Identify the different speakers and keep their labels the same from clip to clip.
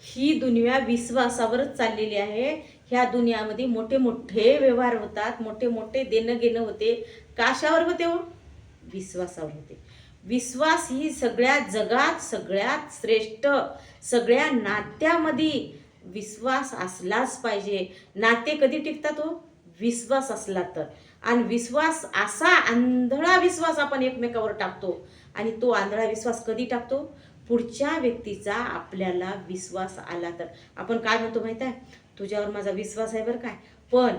Speaker 1: ही दुनिया विश्वासावरच चाललेली आहे. ह्या दुनियामध्ये मोठे मोठे व्यवहार होतात मोठे मोठे देणं घेणं होते. काशावर होते हो? विश्वासावर होते. विश्वास ही सगळ्या जगात सगळ्यात श्रेष्ठ सगळ्या नात्यामध्ये विश्वास असलाच पाहिजे. नाते कधी टिकतात हो? विश्वास असला तर. आणि विश्वास असा आंधळा विश्वास आपण एकमेकावर टाकतो. आणि तो आंधळा विश्वास कधी टाकतो? पुढच्या व्यक्तीचा आपल्याला विश्वास आला तर. आपण काय म्हणतो माहीत आहे? तुझ्यावर माझा विश्वास आहे बरं काय? पण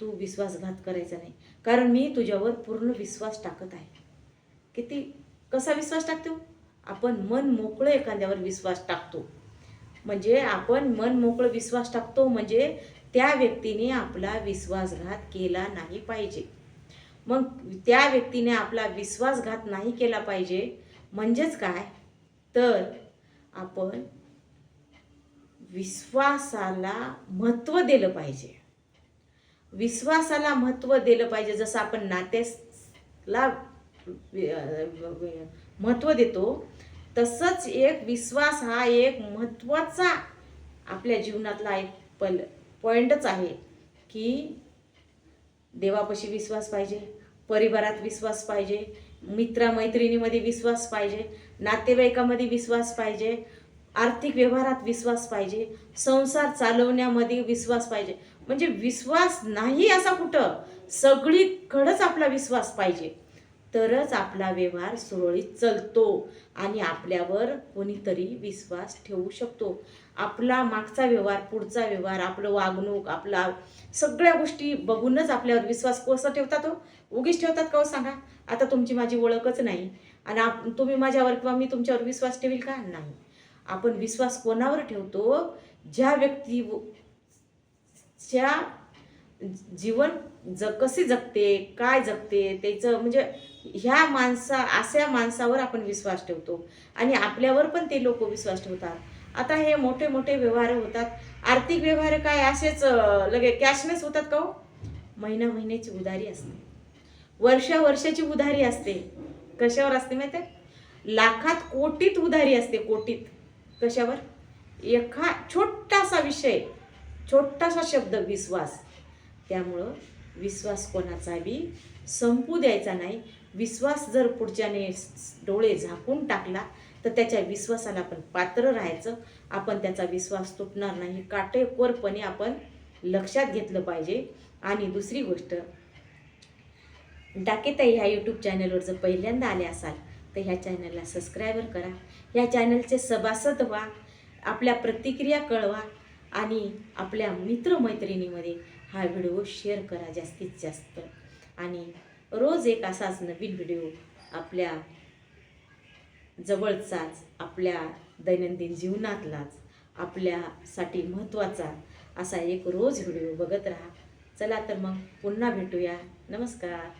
Speaker 1: तू विश्वासघात करायचा नाही. कारण मी तुझ्यावर पूर्ण विश्वास टाकत आहे. किती? कसा विश्वास टाकतो? आपण मन मोकळं एखाद्यावर विश्वास टाकतो. म्हणजे आपण मन मोकळं विश्वास टाकतो म्हणजे त्या व्यक्तीने आपला विश्वासघात केला नाही पाहिजे. मग त्या व्यक्तीने आपला विश्वासघात नाही केला पाहिजे. म्हणजेच काय? तर आपण विश्वासाला महत्त्व दिलं पाहिजे. विश्वासाला महत्त्व दिलं पाहिजे. जसं आपण नात्याला महत्त्व देतो तसंच एक विश्वास हा एक महत्त्वाचा आपल्या जीवनातला एक पल पॉईंटच आहे की देवापाशी विश्वास पाहिजे. परिवारात विश्वास पाहिजे मित्रमैत्रिणीमध्ये विश्वास पाहिजे नातेवाईकामध्ये विश्वास पाहिजे आर्थिक व्यवहारात विश्वास पाहिजे संसार चालवण्यामध्ये विश्वास पाहिजे. म्हणजे विश्वास नाही असा कुठं सगळीकडंच आपला विश्वास पाहिजे. तरच आपला व्यवहार सुरळीत चलतो आणि आपल्यावर कोणीतरी विश्वास ठेवू शकतो. आपला मागचा व्यवहार पुढचा व्यवहार आपलं वागणूक आपला सगळ्या गोष्टी बघूनच आपल्यावर विश्वास कसा ठेवतात हो? उगीच ठेवतात का हो सांगा? आता तुमची माझी ओळखच नाही. आणि आप तुम्ही माझ्यावर किंवा मी तुमच्यावर विश्वास ठेवील का? नाही. आपण विश्वास कोणावर ठेवतो? ज्या व्यक्ती ज्या जीवन ज कसे जगते काय जगते त्याचं म्हणजे ह्या माणसा अशा माणसावर आपण विश्वास ठेवतो. आणि आपल्यावर पण ते लोक विश्वास ठेवतात. आता हे मोठे मोठे व्यवहार होतात. आर्थिक व्यवहार काय असेच लगे कॅशनेस होतात का हो? महिना महिन्याची उधारी असते. वर्षा वर्षाची उधारी असते. कशावर असते माहिती आहे? लाखात कोटीत उधारी असते कोटीत. कशावर? एका छोटासा विषय छोटासा शब्द विश्वास. त्यामुळं विश्वास कोणाचा बी संपू द्यायचा नाही. विश्वास जर पुढच्याने डोळे झाकून टाकला तर त्याच्या विश्वासाला आपण पात्र राहायचं. आपण त्याचा विश्वास तुटणार नाही. काटेकोरपणे आपण लक्षात घेतलं पाहिजे. आणि दुसरी गोष्ट डाकेताई ह्या यूट्यूब चॅनलवर जर पहिल्यांदा आले असाल तर ह्या चॅनलला सबस्क्रायबर करा. ह्या चॅनलचे सभासद व्हा. आपल्या प्रतिक्रिया कळवा. आणि आपल्या मित्रमैत्रिणीमध्ये हा व्हिडिओ शेअर करा जास्तीत जास्त. आणि रोज एक असाच नवीन व्हिडिओ आपल्या जवळचाच आपल्या दैनंदिन जीवनातलाच आपल्यासाठी महत्त्वाचा असा एक रोज व्हिडिओ बघत राहा. चला तर मग पुन्हा भेटूया. नमस्कार.